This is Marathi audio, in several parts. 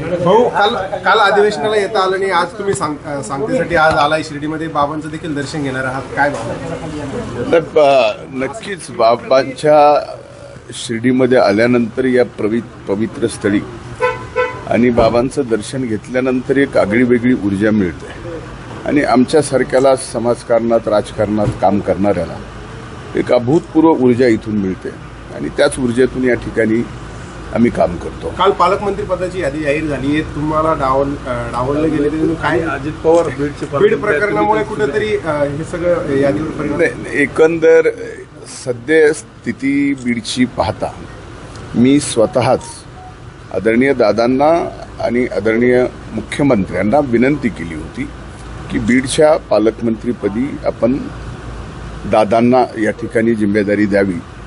भाऊ काल काल अधिवेशनाला येता आलं आणि आज तुम्ही सांग सांगतेसाठी आज आलाय शिर्डीमध्ये. बाबांचं देखील दर्शन घेणार आहात. काय भावना नक्कीच बाबांच्या शिर्डीमध्ये आल्यानंतर या प्रवि पवित्र स्थळी आणि बाबांचं दर्शन घेतल्यानंतर एक आगळी वेगळी ऊर्जा मिळते. आणि आमच्यासारख्याला समाजकारणात राजकारणात काम करणाऱ्याला एक अभूतपूर्व ऊर्जा इथून मिळते. आणि त्याच ऊर्जेतून या ठिकाणी आम्ही काम करतो. काल पालकमंत्री पदाची यादी जाहीर झाली आहे. तुम्हाला डावल डावललं गेले तरी काय अजित पवार बीड प्रकरणामुळे कुठेतरी हे सगळं यादीवर परिणाम नाही, एकंदर सद्य स्थिती बीडची पाहता मी स्वतःच आदरणीय दादांना आणि आदरणीय मुख्यमंत्र्यांना विनंती केली होती की बीडच्या पालकमंत्रीपदी आपण दादांना या ठिकाणी जिम्मेदारी द्यावी.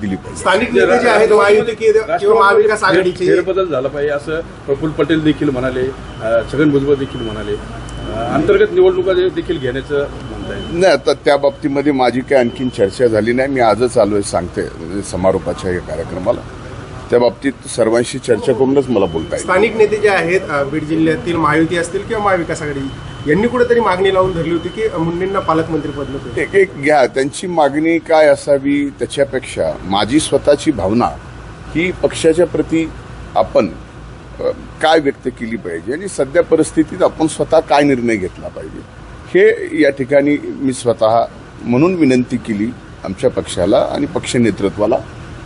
दिली पाहिजे स्थानिक नेते जे आहेत महायुती किंवा किंवा महाविकास आघाडीचे फेरबदल झाला पाहिजे असं प्रफुल्ल पटेल देखील म्हणाले. छगन भुजबळ देखील म्हणाले. अंतर्गत निवडणुका देखील घेण्याचं म्हणताय नाही आता त्या बाबतीमध्ये माझी काही आणखीन चर्चा झाली नाही. मी आजच आलोय सांगते म्हणजे समारोपाच्या या कार्यक्रमाला. त्या बाबतीत सर्वांशी चर्चा करूनच मला बोलता स्थानिक नेते जे आहेत बीड जिल्ह्यातील महायुती असतील किंवा महाविकास आघाडी यांनी कुठेतरी मागणी लावून धरली होती की मुंडेंना पालकमंत्री पद नको. एक एक घ्या त्यांची मागणी काय असावी त्याच्यापेक्षा माझी स्वतःची भावना ही पक्षाच्या प्रती आपण काय व्यक्त केली पाहिजे आणि सध्या परिस्थितीत आपण स्वतः काय निर्णय घेतला पाहिजे. हे या ठिकाणी मी स्वतः म्हणून विनंती केली आमच्या पक्षाला आणि पक्ष नेतृत्वाला.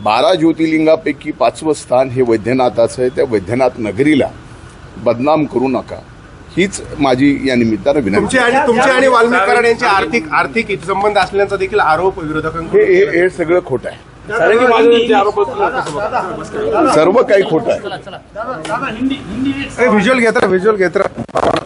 बारा ज्योतिर्लिंगापैकी पाचवं स्थान हे वैद्यनाथाचं आहे त्या वैद्यनाथ नगरीला बदनाम करू नका हीच माझी या निमित्तानं विनंती तुमचे आणि तुमचे आणि वाल्मिक कराड यांचे आर्थिक आर्थिक हितसंबंध असल्याचा देखील आरोप विरोधकांकडून हे हे- हे सगळं खोटं आहे? सर्व काही खोटं आहे व्हिज्युअल घेत राहा व्हिज्युअल घेत राहा